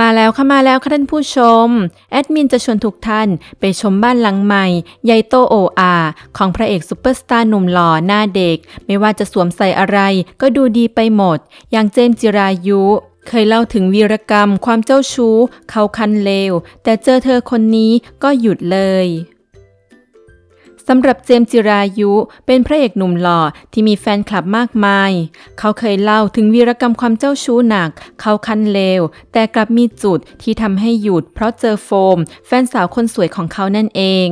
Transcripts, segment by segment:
มาแล้วค่ะมาแล้วค่ะท่านผู้ชม แอดมินจะชวนทุกท่านไปชมบ้านหลังใหม่ใหญ่โตโออาของพระเอกซูเปอร์สตาร์หนุ่มหล่อหน้าเด็ก ไม่ว่าจะสวมใส่อะไรก็ดูดีไปหมด อย่างเจมส์จิรายุ เคยเล่าถึงวีรกรรมความเจ้าชู้ เขาคันเลว แต่เจอเธอคนนี้ก็หยุดเลย สำหรับเจมจิรายุ เป็นพระเอกหนุ่มหล่อที่มีแฟนคลับมากมาย เขาเคยเล่าถึงวีรกรรมความเจ้าชู้หนัก เขาคันเลว แต่กลับมีจุดที่ทำให้หยุดเพราะเจอโฟม แฟนสาวคนสวยของเขานั่นเอง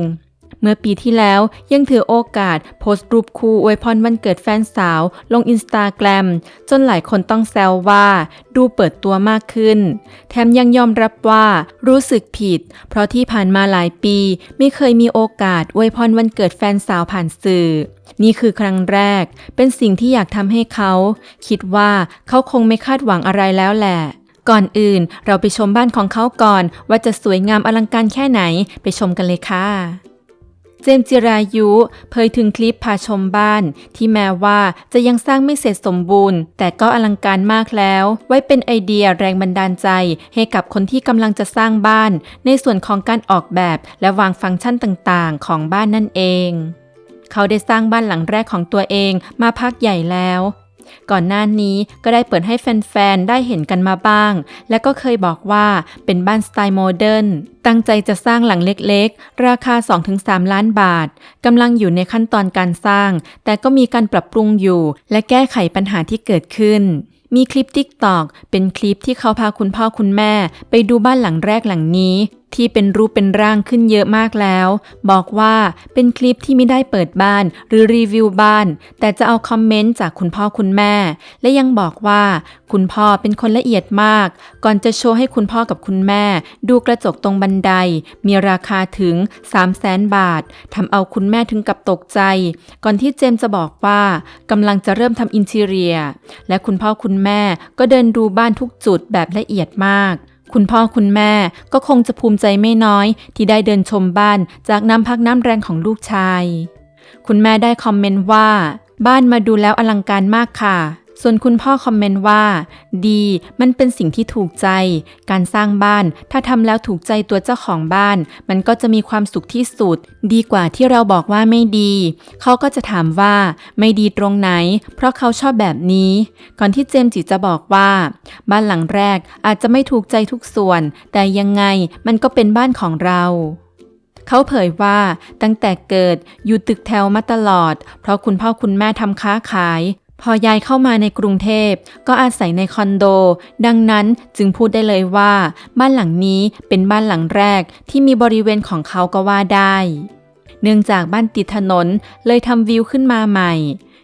เมื่อปีที่แล้วยังถือโอกาสโพสต์รูปคู่อวยพรวันเกิดแฟนสาว ลงอินสตาแกรมจนหลายคนต้องแซวว่าดูเปิดตัวมากขึ้น แถมยังยอมรับว่ารู้สึกผิด เพราะที่ผ่านมาหลายปีไม่เคยมีโอกาสอวยพรวันเกิดแฟนสาวผ่านสื่อ นี่คือครั้งแรก เป็นสิ่งที่อยากทำให้เขา คิดว่าเขาคงไม่คาดหวังอะไรแล้วแหละก่อนอื่นเราไปชมบ้านของเขาก่อน ว่าจะสวยงามอลังการแค่ไหนไปชมกันเลยค่ะ เจมจิรายุ เผยถึงคลิปพาชมบ้าน ที่แม้ว่าจะยังสร้างไม่เสร็จสมบูรณ์ แต่ก็อลังการมากแล้ว ไว้เป็นไอเดียแรงบันดาลใจ ให้กับคนที่กำลังจะสร้างบ้าน ในส่วนของการออกแบบและวางฟังก์ชันต่างๆ ของบ้านนั่นเองเขาได้สร้างบ้านหลังแรกของตัวเองมาพักใหญ่แล้ว ก่อนหน้านี้ก็ได้เปิดให้แฟนๆ ได้เห็นกันมาบ้าง และก็เคยบอกว่าเป็นบ้านสไตล์โมเดิร์น ตั้งใจจะสร้างหลังเล็กๆ ราคา 2-3 ล้านบาท กำลังอยู่ในขั้นตอนการสร้าง แต่ก็มีการปรับปรุงอยู่ และแก้ไขปัญหาที่เกิดขึ้นมีคลิปติ๊กตอกเป็นคลิปที่เขาพาคุณพ่อคุณแม่ ไปดูบ้านหลังแรกหลังนี้ ที่เป็นรูปเป็นร่างขึ้นเยอะมากแล้ว บอกว่าเป็นคลิปที่ไม่ได้เปิดบ้านหรือรีวิวบ้าน แต่จะเอาคอมเมนต์จากคุณพ่อคุณแม่ และยังบอกว่า คุณพ่อเป็นคนละเอียดมาก ก่อนจะโชว์ให้คุณพ่อกับคุณแม่ ดูกระจกตรงบันได มีราคาถึง 3 0 0แสนบาททำเอาคุณแม่ถึงกับตกใจ ก่อนที่เจมส์จะบอกว่ากำลังจะเริ่มทำอินทีเรีย และคุณพ่อคุณแม่ก็เดินดูบ้านทุกจุดแบบละเอียดมาก คุณพ่อคุณแม่ก็คงจะภูมิใจไม่น้อยที่ได้เดินชมบ้านจากน้ำพักน้ำแรงของลูกชาย คุณแม่ได้คอมเมนต์ว่า บ้านมาดูแล้วอลังการมากค่ะ ส่วนคุณพ่อคอมเมนต์ว่า ดีมันเป็นสิ่งที่ถูกใจ การสร้างบ้าน ถ้าทำแล้วถูกใจตัวเจ้าของบ้าน มันก็จะมีความสุขที่สุด ดีกว่าที่เราบอกว่าไม่ดี เขาก็จะถามว่าไม่ดีตรงไหน เพราะเขาชอบแบบนี้ ก่อนที่เจมส์จิจะบอกว่า บ้านหลังแรกอาจจะไม่ถูกใจทุกส่วน แต่ยังไงมันก็เป็นบ้านของเราเขาเผยว่าตั้งแต่เกิดอยู่ตึกแถวมาตลอด เพราะคุณพ่อคุณแม่ทำค้าขาย พอย้ายเข้ามาในกรุงเทพก็อาศัยในคอนโด ดังนั้นจึงพูดได้เลยว่า บ้านหลังนี้เป็นบ้านหลังแรกที่มีบริเวณของเขาก็ว่าได้ เนื่องจากบ้านติดถนนเลยทำวิวขึ้นมาใหม่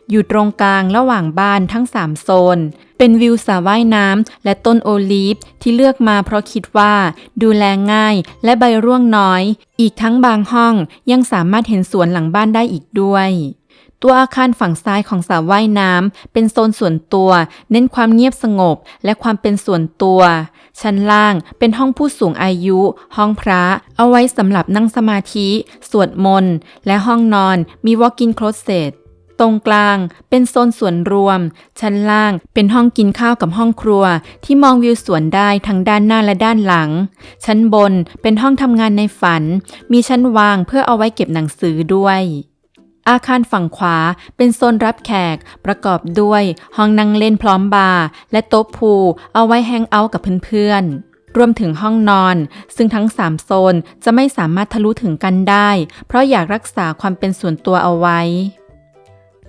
อยู่ตรงกลางระหว่างบ้านทั้ง 3 โซน เป็นวิวสระว่ายน้ำและต้นโอลีฟที่เลือกมาเพราะคิดว่า ดูแลง่ายและใบร่วงน้อย อีกทั้งบางห้องยังสามารถเห็นสวนหลังบ้านได้อีกด้วย ตัวอาคารฝั่งซ้ายของสระว่ายน้ำเป็นโซนส่วนตัว เน้นความเงียบสงบและความเป็นส่วนตัว ชั้นล่างเป็นห้องผู้สูงอายุ ห้องพระ เอาไว้สำหรับนั่งสมาธิ สวดมนต์ และห้องนอนมี walk-in closet ตรงกลางเป็นโซนส่วนรวม ชั้นล่างเป็นห้องกินข้าวกับห้องครัว ที่มองวิวสวนได้ทั้งด้านหน้าและด้านหลัง ชั้นบนเป็นห้องทำงานในฝัน มีชั้นวางเพื่อเอาไว้เก็บหนังสือด้วย อาคารฝั่งขวาเป็นโซนรับแขก ประกอบด้วยห้องนั่งเล่นพร้อมบาร์และโต๊ะพูเอาไว้แฮงเอาท์กับเพื่อนๆ รวมถึงห้องนอน ซึ่งทั้ง 3 โซนจะไม่สามารถทะลุถึงกันได้ เพราะอยากรักษาความเป็นส่วนตัวเอาไว้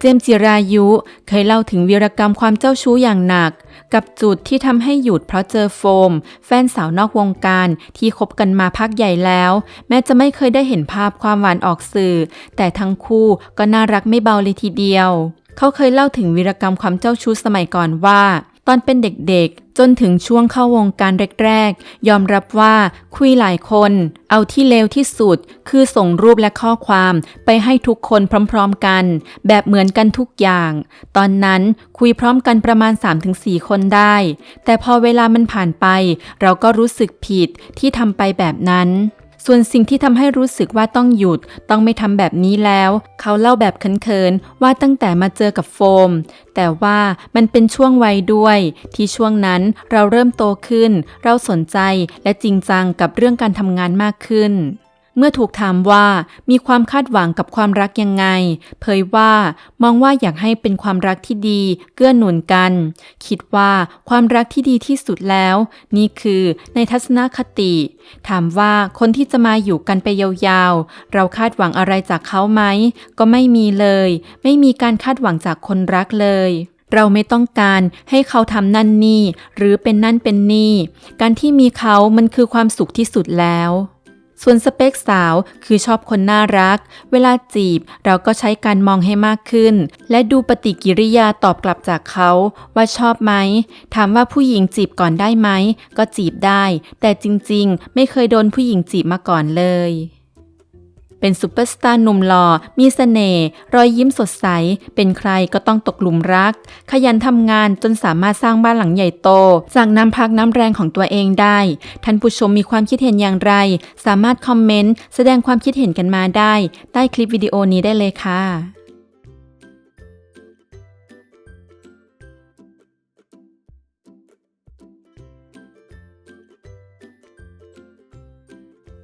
เจมส์จิรายุเคยเล่าถึงวีรกรรมความเจ้าชู้อย่างหนัก กับจุดที่ทำให้หยุดเพราะเจอโฟม แฟนสาวนอกวงการที่คบกันมาพักใหญ่แล้ว แม้จะไม่เคยได้เห็นภาพความหวานออกสื่อ แต่ทั้งคู่ก็น่ารักไม่เบาเลยทีเดียว เขาเคยเล่าถึงวีรกรรมความเจ้าชู้สมัยก่อนว่า ตอนเป็นเด็กๆ จนถึงช่วงเข้าวงการแรกๆ ยอมรับว่าคุยหลายคน เอาที่เลวที่สุด คือส่งรูปและข้อความไปให้ทุกคนพร้อมๆกัน แบบเหมือนกันทุกอย่าง ตอนนั้นคุยพร้อมกันประมาณ 3-4 คนได้ แต่พอเวลามันผ่านไป เราก็รู้สึกผิดที่ทำไปแบบนั้น ส่วนสิ่งที่ทำให้รู้สึกว่าต้องหยุด ต้องไม่ทำแบบนี้แล้ว เขาเล่าแบบเขินๆว่าตั้งแต่มาเจอกับโฟม แต่ว่ามันเป็นช่วงวัยด้วย ที่ช่วงนั้นเราเริ่มโตขึ้น เราสนใจและจริงจังกับเรื่องการทำงานมากขึ้น เมื่อถูกถามว่ามีความคาดหวังกับความรักยังไง เผยว่ามองว่าอยากให้เป็นความรักที่ดี เกื้อหนุนกัน คิดว่าความรักที่ดีที่สุดแล้ว นี่คือในทัศนคติ ถามว่าคนที่จะมาอยู่กันไปยาวๆ เราคาดหวังอะไรจากเขาไหม ก็ไม่มีเลย ไม่มีการคาดหวังจากคนรักเลยเราไม่ต้องการให้เขาทำนั่นนี่ หรือเป็นนั่นเป็นนี่ การที่มีเขามันคือความสุขที่สุดแล้ว ส่วนสเปคสาวคือชอบคนน่ารัก เวลาจีบเราก็ใช้การมองให้มากขึ้น และดูปฏิกิริยาตอบกลับจากเขา ว่าชอบไหม ถามว่าผู้หญิงจีบก่อนได้ไหม ก็จีบได้ แต่จริงๆ ไม่เคยโดนผู้หญิงจีบมาก่อนเลย เป็นซูเปอร์สตาร์หนุ่มหล่อ มีเสน่ห์รอยยิ้มสดใส เป็นใครก็ต้องตกหลุมรัก ขยันทำงานจนสามารถสร้างบ้านหลังใหญ่โต จากน้ำพักน้ำแรงของตัวเองได้ ท่านผู้ชมมีความคิดเห็นอย่างไร สามารถคอมเมนต์แสดงความคิดเห็นกันมาได้ ใต้คลิปวิดีโอนี้ได้เลยค่ะ